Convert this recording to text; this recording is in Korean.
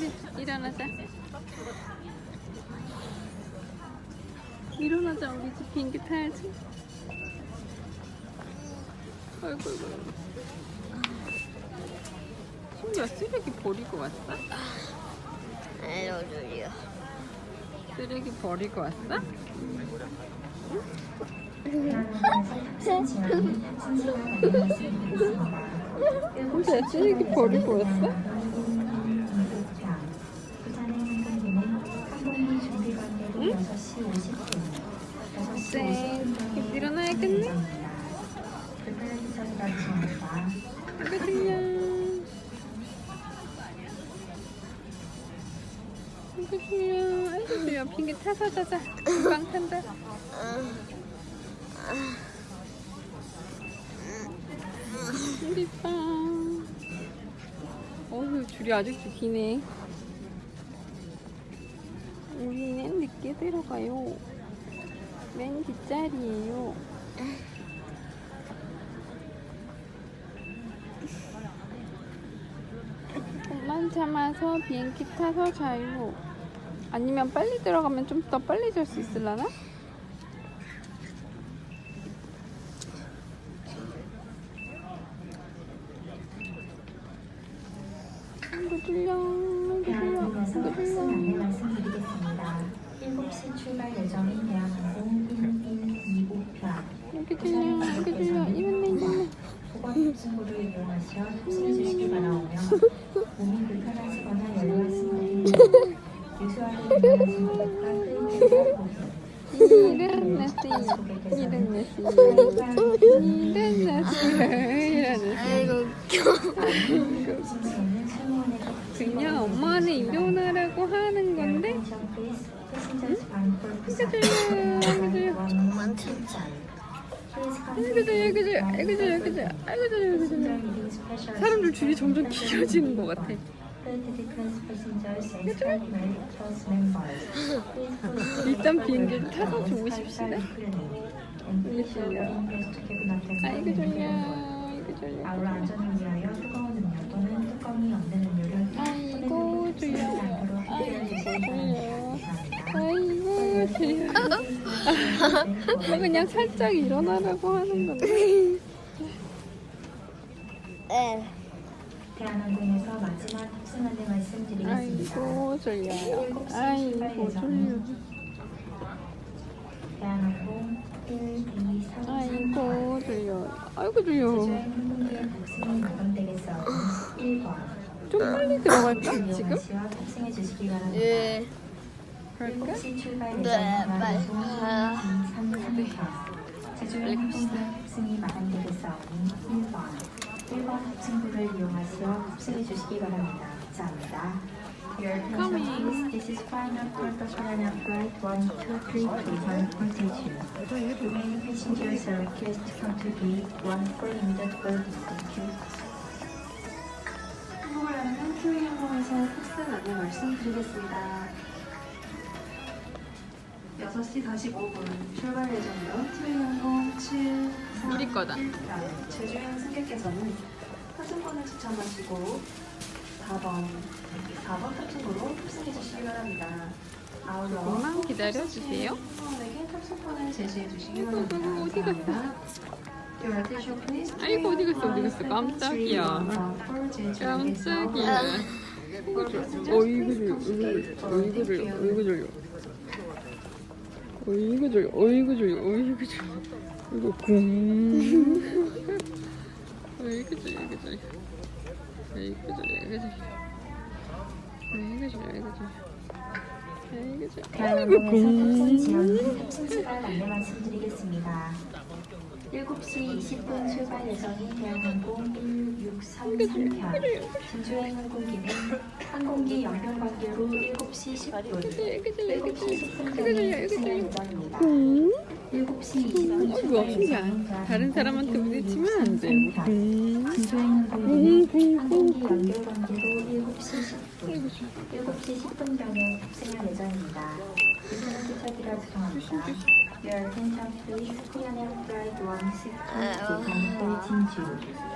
우리 일어나자. 일어나자 우리 집 비행기 타야지. 아이고 아이고. 신기야 쓰레기 버리고 왔어? 졸려. 쓰레기 버리고 왔어? 혼자 쓰레기 버리고 왔어? 아이고 졸려. 아이고 졸려. 비행기 타서 자자. 금방 탄다. 우리 빠. 어휴, 줄이 아직도 기네. 우리는 늦게 들어가요. 맨 뒷자리예요. 좀만 참아서 비행기 타서 자요. 아니면 빨리 들어가면 좀 더 빨리 잘 수 있을라나? 졸려. 안내 말씀드리겠습니다. 7시 출발 예정인 대한항공 1125편 이렇게 졸려. 이렇게 졸려. 이랬네, 이랬네. 보건 탑승구를 이용하시어 주시기 바라오며 몸이 불편하시거나. 아이고 그냥 엄마는 일어나라고 하는 건데 그만 진짜. 아이고 졸려 아 이고 졸려 아이고 졸려 아이고 아이고 졸려 사람들 줄이 점점 길어지는 것 같아. 일단 비행기를 타서 주무십시다. 아이고 졸려 아이고 졸려. 아이고 졸려. 아이고 졸려 그냥 살짝 일어나라고 하는 건데 에. 대한항공에서 마지막 탑승 안내 말씀드리겠습니다. 아이고 졸려요 아이고 졸려 대한항공 1, 2, 3, 아이고 졸려 아이고 졸려 제주행 항공기의 탑승이 마감되겠어 1번 좀 빨리 들어갈까 지금? 이용하시어 탑승해 주시기 바랍니다. 예. 그럴까? 7시 출발 네, 예정인 빨리 대한항공 1, 가요. 2, 3, 3편 제주행 항공기의 탑승이 마감되겠사오니 1번 1번 탑승구를 이용하시어 탑승해 주시기 바랍니다. 감사합니다. Your attention please. This is final purpose China flight 123 Taiwan for Jeju. Remaining passengers are requested to come to gate 1 for immediate boarding. Thank you. 한국을 하는 키위 항공에서 탑승 안내 말씀드리겠습니다. 6시 45분 출발 예정이요. 키위 항공 7 우리 거다. 제주행 승객께서는 탑승권을 추천하시고 4번 4번 탑승으로 탑승해 주시기 바랍니다. 아울러 조금만 기다려주세요. 승무원에게 탑승권을 제시해 주시기 아이고, 바랍니다. 어디 갔어? 감사합니다. Your attention please. 아이고, 어디 갔어, 어디 갔어. 깜짝이야. 깜짝이야. 졸려, 어이구 졸려, 어이구 졸려. 어이구 졸려, 어이구 졸려, 어이구 졸려. 이거 쿵. 어이구 졸려, 어이구 졸려. 어이구 졸려, 어이구 졸려. 어이구 졸려, 어이구 졸려. 어이구 졸려. 아이고 대한항공에서 탑승 쿵. 지연 탑승 시간 안내 말씀드리겠습니다. 7시 20분 출발 예정인 대한항공 1633편 진주행 항공기는 항공기 연평 관계로 7시 10분 어이구 졸려, 어이구 7시 졸려. 10분 어이구 졸려, 전에 어이구 탑승 졸려. 예정입니다. 쿵. 7시 20분 어이구 출발 신기해. 예정인 다른 사람한테 부딪히면 안 돼. 편 쿵. 진주행 항공기는 항공기 연결 관계로 7시 10분 7시 10분 경에 탑승할 예정입니다. 불편한 기차기라 죄송합니다. Your attention please. Korean Air Flight 162 Busan for 진주.